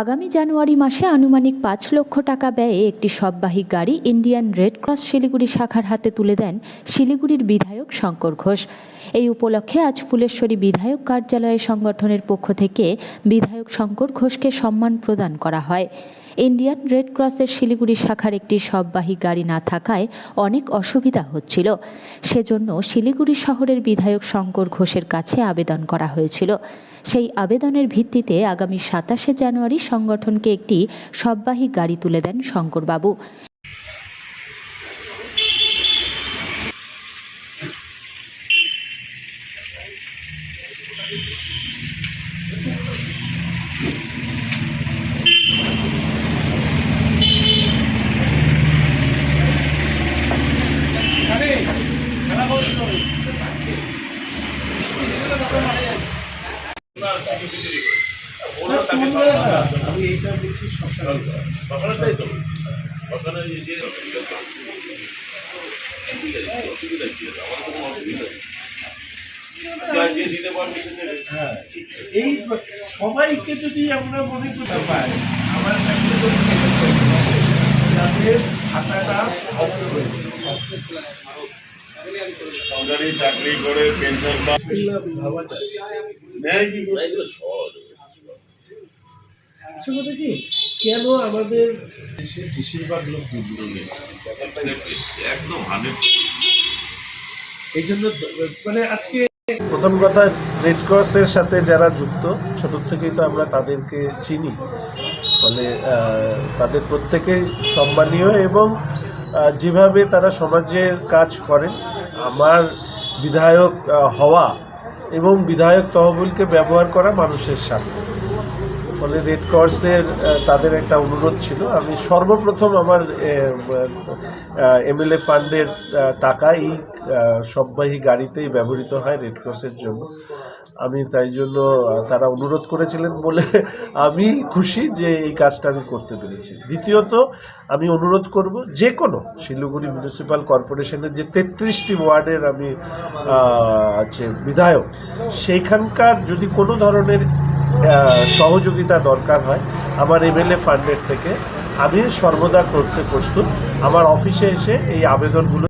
আগামী জানুয়ারি মাসে আনুমানিক পাঁচ লক্ষ টাকা ব্যয়ে একটি সববাহী গাড়ি ইন্ডিয়ান রেড ক্রস শিলিগুড়ি শাখার হাতে তুলে দেন শিলিগুড়ির বিধায়ক শঙ্কর ঘোষ। এই উপলক্ষে আজ ফুলেশ্বরী বিধায়ক কার্যালয় সংগঠনের পক্ষ থেকে বিধায়ক শঙ্কর ঘোষকে সম্মান প্রদান করা হয়। ইন্ডিয়ান রেড ক্রসের শিলিগুড়ি শাখার একটি সববাহী গাড়ি না থাকায় অনেক অসুবিধা হচ্ছিল। সেজন্য শিলিগুড়ি শহরের বিধায়ক শঙ্কর ঘোষের কাছে আবেদন করা হয়েছিল। সেই আবেদনের ভিত্তিতে আগামী সাতাশে জানুয়ারি সংগঠনকে একটি সববাহী গাড়ি তুলে দেন শঙ্করবাবু। আমি এই সবাইকে যদি আমরা মনে করতে পারি আমার কাছে তো সরকারি চাকরি করে পেনশন পায়। ভাবা যায় নেয় কি করে? এগুলো সহজ কথা কি কেন আমাদের দেশে বেশিরভাগ লোক দুর্নীতি একদম হান্ড্রেড এই জন্য মানে আজকে প্রথম কথা রেড ক্রসের সাথে যারা যুক্ত ছোট থেকেই তো আমরা তাদেরকে চিনি। ফলে আহ, তাদের প্রত্যেকেই সম্মানীয় এবং আহ, যেভাবে তারা সমাজের কাজ করেন আমার বিধায়ক হওয়া এবং বিধায়ক তহবিলকে ব্যবহার করা মানুষের সামনে। ফলে রেড ক্রসের তাদের একটা অনুরোধ ছিল। আমি সর্বপ্রথম আমার এমএলএ ফান্ডের টাকা এই সববাহী গাড়িতেই ব্যবহৃত হয় রেড ক্রসের জন্য। আমি তাই জন্য তারা অনুরোধ করেছিলেন বলে আমি খুশি যে এই কাজটা আমি করতে পেরেছি। দ্বিতীয়ত, আমি অনুরোধ করব যে কোনো শিলিগুড়ি মিউনিসিপ্যাল কর্পোরেশনের যে তেত্রিশটি ওয়ার্ডের আমি আছে বিধায়ক, সেইখানকার যদি কোনো ধরনের সহযোগিতা দরকার হয় আমার এমএলএ ফান্ডের থেকে। আমি সর্বদা করতে প্রস্তুত। আমার অফিসে এসে এই আবেদনগুলো